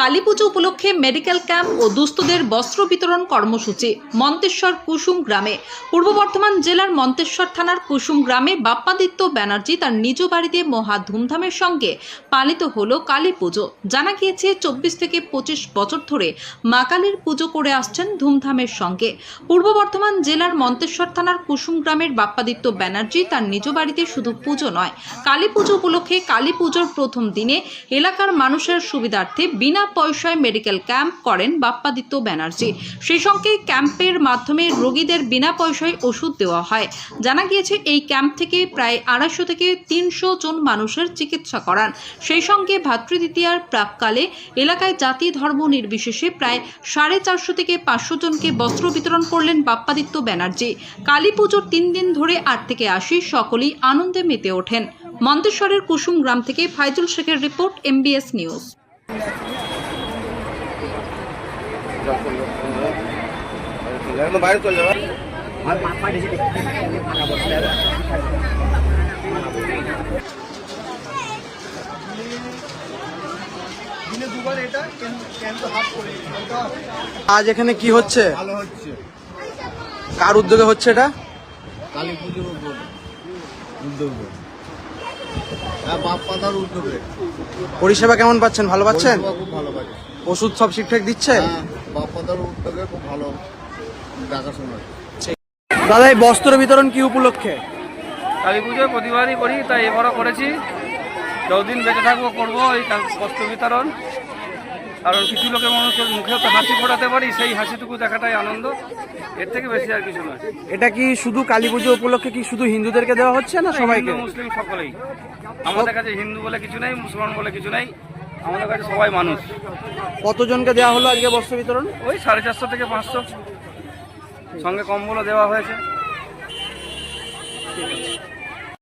কালী পুজো উপলক্ষে medical camp ও দুস্থদের বস্ত্র বিতরণ কর্মসূচি, মন্তেশ্বর কুসুম গ্রামে। পূর্ব বর্ধমান জেলার মন্তেশ্বর থানার কুসুম গ্রামে বাপ্পাদিত্য ব্যানার্জি তার নিজ বাড়িতে মহা ধুমধামের সঙ্গে পালিত হলো কালী পুজো। জানা গিয়েছে, চব্বিশ থেকে পঁচিশ বছর ধরে মা কালীর পুজো করে আসছেন ধুমধামের সঙ্গে। পূর্ব বর্ধমান জেলার মন্তেশ্বর থানার কুসুম গ্রামের বাপ্পাদিত্য ব্যানার্জি তার নিজ বাড়িতে শুধু পুজো নয়, কালী পুজো উপলক্ষে কালী পুজোর প্রথম দিনে এলাকার মানুষের সুবিধার্থে বিনা পয়সায় মেডিকেল ক্যাম্প করেন বাপ্পাদিত্য ব্যানার্জি। সেই সঙ্গে ক্যাম্পের মাধ্যমে রোগীদের বিনা পয়সায় ওষুধ দেওয়া হয়। জানা গিয়েছে, এই ক্যাম্প থেকে প্রায় আড়াইশো থেকে তিনশো জন মানুষের চিকিৎসা করান। সেই সঙ্গে ভাতৃদ্বিতীয়ার প্রাককালে এলাকায় জাতি ধর্ম নির্বিশেষে প্রায় সাড়ে চারশো থেকে পাঁচশো জনকে বস্ত্র বিতরণ করলেন বাপ্পাদিত্য ব্যানার্জি। কালী পুজোর তিন দিন ধরে আট থেকে আশি সকলেই আনন্দে মেতে ওঠেন। মন্তেশ্বরের কুসুম গ্রাম থেকে ফাইজুল শেখের রিপোর্ট, এমবিএস নিউজ। বাইরে চলে যাবে আজ এখানে কি হচ্ছে? কার উদ্যোগে হচ্ছে এটা? কালী পুজোর উদ্যোগে। হ্যাঁ পরিষেবা কেমন পাচ্ছেন? ভালো পাচ্ছেন? ওষুধ সব ঠিকঠাক দিচ্ছে উদ্যোগে খুব ভালো দেখাশোনা দাদা এই বস্ত্র বিতরণ কি উপলক্ষে? কালী পুজোয় প্রতিবারই করি তাই এবারও করেছি। যতদিন বেঁচে থাকব করব এই বস্ত্র বিতরণ। কারণ কিছু লোকের মানুষের মুখে তো হাসি ফোটাতে পারি সেই হাসিটুকু দেখাটাই আনন্দ। এর থেকে বেশি আর কিছু নয়। এটা কি শুধু কালী পুজো উপলক্ষে কি শুধু হিন্দুদেরকে দেওয়া হচ্ছে না সবাইকে? হিন্দু মুসলিম সকলেই। আমাদের কাছে হিন্দু বলে কিছু নেই মুসলমান বলে কিছু নেই। আমাদের কাছে সবাই মানুষ। কতজনকে দেওয়া হলো আজকে বস্ত্র বিতরণ? ওই সাড়ে চারশো থেকে পাঁচশো। সঙ্গে কম্বলও দেওয়া হয়েছে।